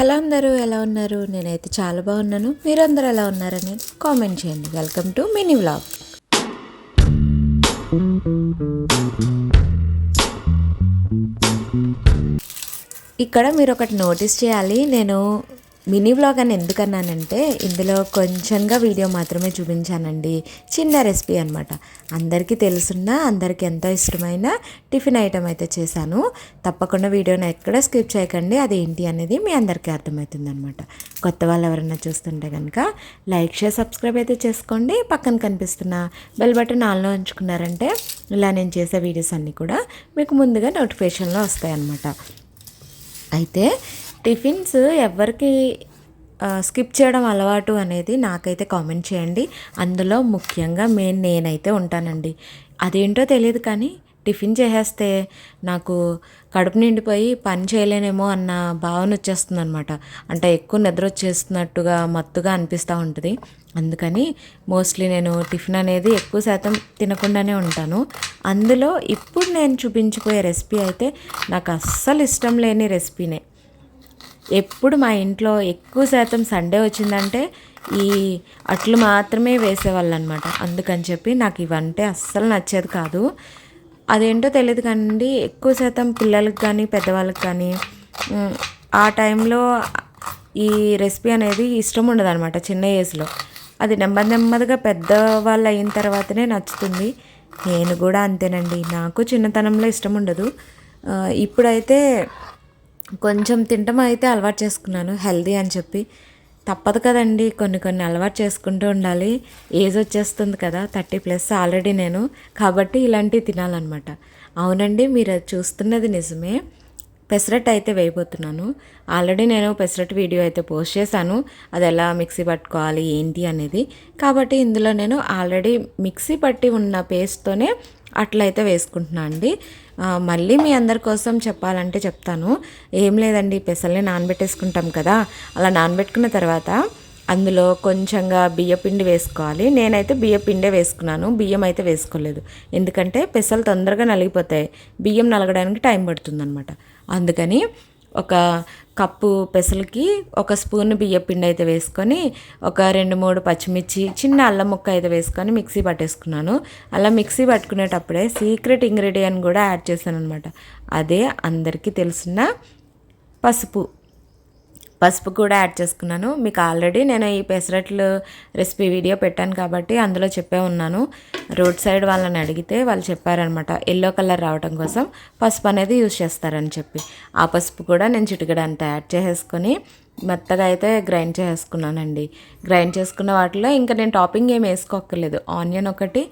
Hello అందరూ ఎలా ఉన్నారు? నేనైతే చాలా బాగున్నాను. మీరందరూ ఎలా ఉన్నారని కామెంట్ చేయండి. వెల్కమ్ టు మినీ వ్లాగ్ ఇక్కడ మీరు ఒకటి నోటీస్ చేయాలి. నేను మినీ వ్లాగ్ అని ఎందుకన్నానంటే ఇందులో కొంచెంగా వీడియో మాత్రమే చూపించానండి. చిన్న రెసిపీ అనమాట అందరికీ తెలుసున్న అందరికీ ఎంతో ఇష్టమైన టిఫిన్ ఐటమ్ అయితే చేశాను. తప్పకుండా వీడియోని ఎక్కడ స్కిప్ చేయకండి. అది ఏంటి అనేది మీ అందరికీ అర్థమవుతుంది అనమాట కొత్త వాళ్ళు ఎవరైనా చూస్తుంటే కనుక లైక్ షేర్ సబ్స్క్రైబ్ అయితే చేసుకోండి. పక్కన కనిపిస్తున్న బెల్ బటన్ ఆన్లో ఉంచుకున్నారంటే ఇలా నేను చేసే వీడియోస్ అన్నీ కూడా మీకు ముందుగా నోటిఫికేషన్లో వస్తాయన్నమాట. అయితే టిఫిన్స్ ఎవరికి స్కిప్ చేయడం అలవాటు అనేది నాకైతే కామెంట్ చేయండి. అందులో ముఖ్యంగా మెయిన్ నేనైతే ఉంటానండి. అదేంటో తెలియదు కానీ టిఫిన్ చేసేస్తే నాకు కడుపు నిండిపోయి పని చేయలేనేమో అన్న భావన వచ్చేస్తుంది అనమాట అంటే ఎక్కువ నిద్ర వచ్చేస్తున్నట్టుగా మత్తుగా అనిపిస్తూ ఉంటుంది. అందుకని మోస్ట్లీ నేను టిఫిన్ అనేది ఎక్కువ శాతం తినకుండానే ఉంటాను. అందులో ఇప్పుడు నేను చూపించిపోయే రెసిపీ అయితే నాకు అస్సలు ఇష్టం లేని రెసిపీనే ఎప్పుడు మా ఇంట్లో ఎక్కువ శాతం సండే వచ్చిందంటే ఈ అట్లు మాత్రమే వేసేవాళ్ళు అనమాట అందుకని చెప్పి నాకు ఇవంటే అస్సలు నచ్చేది కాదు. అదేంటో తెలియదు కానీ ఎక్కువ శాతం పిల్లలకి కానీ పెద్దవాళ్ళకి కానీ ఆ టైంలో ఈ రెసిపీ అనేది ఇష్టం ఉండదు అనమాట చిన్న ఏజ్లో. అది నెమ్మది నెమ్మదిగా పెద్దవాళ్ళు అయిన తర్వాతనే నచ్చుతుంది. నేను కూడా అంతేనండి. నాకు చిన్నతనంలో ఇష్టం ఉండదు. ఇప్పుడైతే కొంచెం తింటం అయితే అలవాటు చేసుకున్నాను హెల్దీ అని చెప్పి. తప్పదు కదండి కొన్ని కొన్ని అలవాటు చేసుకుంటూ ఉండాలి. ఏజ్ వచ్చేస్తుంది కదా థర్టీ ప్లస్ ఆల్రెడీ నేను. కాబట్టి ఇలాంటివి తినాలన్నమాట. అవునండి మీరు అది చూస్తున్నది నిజమే. పెసరట్ అయితే వేయబోతున్నాను. ఆల్రెడీ నేను పెసరట్ వీడియో అయితే పోస్ట్ చేశాను. అది ఎలా మిక్సీ పట్టుకోవాలి ఏంటి అనేది. కాబట్టి ఇందులో నేను ఆల్రెడీ మిక్సీ పట్టి ఉన్న పేస్ట్తోనే అట్లయితే వేసుకుంటున్నాను అండి. మళ్ళీ మీ అందరి కోసం చెప్పాలంటే చెప్తాను. ఏం లేదండి పెసల్ని నానబెట్టేసుకుంటాం కదా. అలా నానబెట్టుకున్న తర్వాత అందులో కొంచెంగా బియ్యపిండి వేసుకోవాలి. నేనైతే బియ్యపిండే వేసుకున్నాను. బియ్యం అయితే వేసుకోలేదు. ఎందుకంటే పెసలు తొందరగా నలిగిపోతాయి. బియ్యం నలగడానికి టైం పడుతుందన్నమాట. అందుకని ఒక కప్పు పెసలకి ఒక స్పూన్ బియ్యపిండి అయితే వేసుకొని ఒక రెండు మూడు పచ్చిమిర్చి చిన్న అల్లం ముక్క అయితే వేసుకొని మిక్సీ పట్టేసుకున్నాను. అలా మిక్సీ పట్టుకునేటప్పుడే సీక్రెట్ ఇంగ్రీడియంట్ కూడా యాడ్ చేశాను అనమాట అదే అందరికీ తెలిసిన పసుపు. పసుపు కూడా యాడ్ చేసుకున్నాను. మీకు ఆల్రెడీ నేను ఈ పెసరట్లు రెసిపీ వీడియో పెట్టాను కాబట్టి అందులో చెప్పే ఉన్నాను. రోడ్ సైడ్ వాళ్ళని అడిగితే వాళ్ళు చెప్పారనమాట ఎల్లో కలర్ రావడం కోసం పసుపు అనేది యూజ్ చేస్తారని చెప్పి. ఆ పసుపు కూడా నేను చిటికడంతా యాడ్ చేసేసుకొని మెత్తగా అయితే గ్రైండ్ చేసుకున్నానండి గ్రైండ్ చేసుకున్న వాటిలో ఇంకా నేను టాపింగ్ ఏం వేసుకోక్కర్లేదు. ఆనియన్ ఒకటి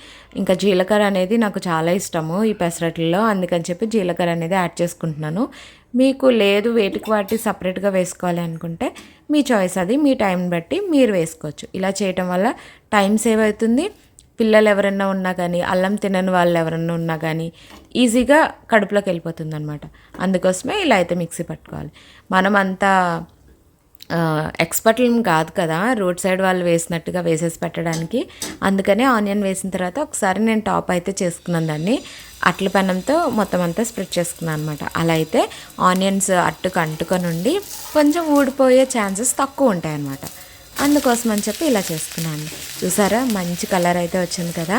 ఇంకా జీలకర్ర అనేది నాకు చాలా ఇష్టము ఈ పెసరట్లలో అందుకని చెప్పి జీలకర్ర అనేది యాడ్ చేసుకుంటున్నాను. మీకు లేదు వేటికి వాటి సపరేట్గా వేసుకోవాలి అనుకుంటే మీ చాయిస్ అది మీ టైం బట్టి మీరు వేసుకోవచ్చు. ఇలా చేయటం వల్ల టైం సేవ్ అవుతుంది. పిల్లలు ఎవరైనా ఉన్నా కానీ అల్లం తినని వాళ్ళు ఎవరైనా ఉన్నా కానీ ఈజీగా కడుపులోకి వెళ్ళిపోతుంది అనమాట అందుకోసమే ఇలా అయితే మిక్సీ పట్టుకోవాలి. మనం అంతా ఎక్స్పర్ట్లం కాదు కదా రోడ్ సైడ్ వాళ్ళు వేసినట్టుగా వేసేసి పెట్టడానికి. అందుకనే ఆనియన్ వేసిన తర్వాత ఒకసారి నేను టాప్ అయితే చేసుకున్నాను దాన్ని. అట్ల పెనంతో మొత్తం అంతా స్ప్రెడ్ చేసుకున్నాను అనమాట అలా అయితే ఆనియన్స్ అట్టుకు అంటుకొని ఉండి కొంచెం ఊడిపోయే ఛాన్సెస్ తక్కువ ఉంటాయి అన్నమాట. అందుకోసం అని చెప్పి ఇలా చేసుకున్నాను. చూసారా మంచి కలర్ అయితే వచ్చింది కదా.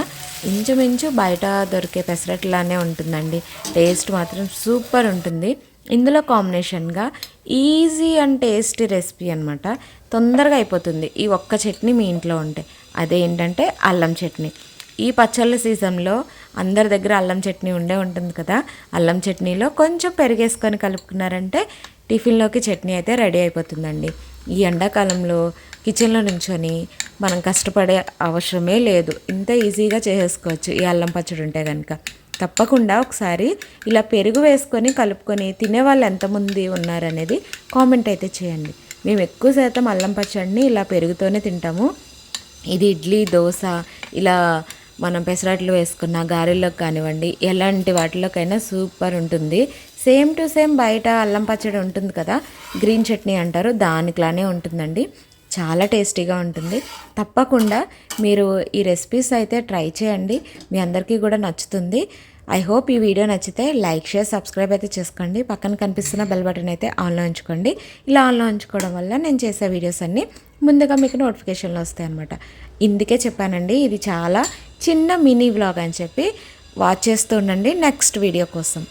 ఇంచుమించు బయట దొరికే పెసరట్లానే ఉంటుందండి. టేస్ట్ మాత్రం సూపర్ ఉంటుంది. ఇందులో కాంబినేషన్గా ఈజీ అండ్ టేస్టీ రెసిపీ అనమాట తొందరగా అయిపోతుంది. ఈ ఒక్క చట్నీ మీ ఇంట్లో ఉంటే. అదేంటంటే అల్లం చట్నీ. ఈ పచ్చళ్ళ సీజన్లో అందరి దగ్గర అల్లం చట్నీ ఉండే ఉంటుంది కదా. అల్లం చట్నీలో కొంచెం పెరిగేసుకొని కలుపుకున్నారంటే టిఫిన్లోకి చట్నీ అయితే రెడీ అయిపోతుందండి. ఈ ఎండాకాలంలో కిచెన్లో నుంచొని మనం కష్టపడే అవసరమే లేదు. ఇంత ఈజీగా చేసేసుకోవచ్చు. ఈ అల్లం పచ్చడి ఉంటే కనుక తప్పకుండా ఒకసారి ఇలా పెరుగు వేసుకొని కలుపుకొని తినే వాళ్ళు ఎంతమంది ఉన్నారనేది కామెంట్ అయితే చేయండి. మేము ఎక్కువ శాతం అల్లం పచ్చడిని ఇలా పెరుగుతోనే తింటాము. ఇది ఇడ్లీ దోశ ఇలా మనం పెసరట్లు వేసుకున్న గారెల్లోకి కానివ్వండి ఎలాంటి వాటిలోకైనా సూపర్ ఉంటుంది. సేమ్ టు సేమ్ బయట అల్లం పచ్చడి ఉంటుంది కదా గ్రీన్ చట్నీ అంటారు దానిలానే ఉంటుందండి. చాలా టేస్టీగా ఉంటుంది. తప్పకుండా మీరు ఈ రెసిపీస్ అయితే ట్రై చేయండి. మీ అందరికీ కూడా నచ్చుతుంది. ఐ హోప్ ఈ వీడియో నచ్చితే లైక్ షేర్ సబ్స్క్రైబ్ అయితే చేసుకోండి. పక్కన కనిపిస్తున్న బెల్ బటన్ అయితే ఆన్లో ఉంచుకోండి. ఇలా ఆన్లో ఉంచుకోవడం వల్ల నేను చేసే వీడియోస్ అన్నీ ముందుగా మీకు నోటిఫికేషన్లు వస్తాయి అనమాట ఇందుకే చెప్పానండి ఇది చాలా చిన్న మినీ వ్లాగ్ అని చెప్పి. వాచ్ చేస్తూ ఉండండి నెక్స్ట్ వీడియో కోసం.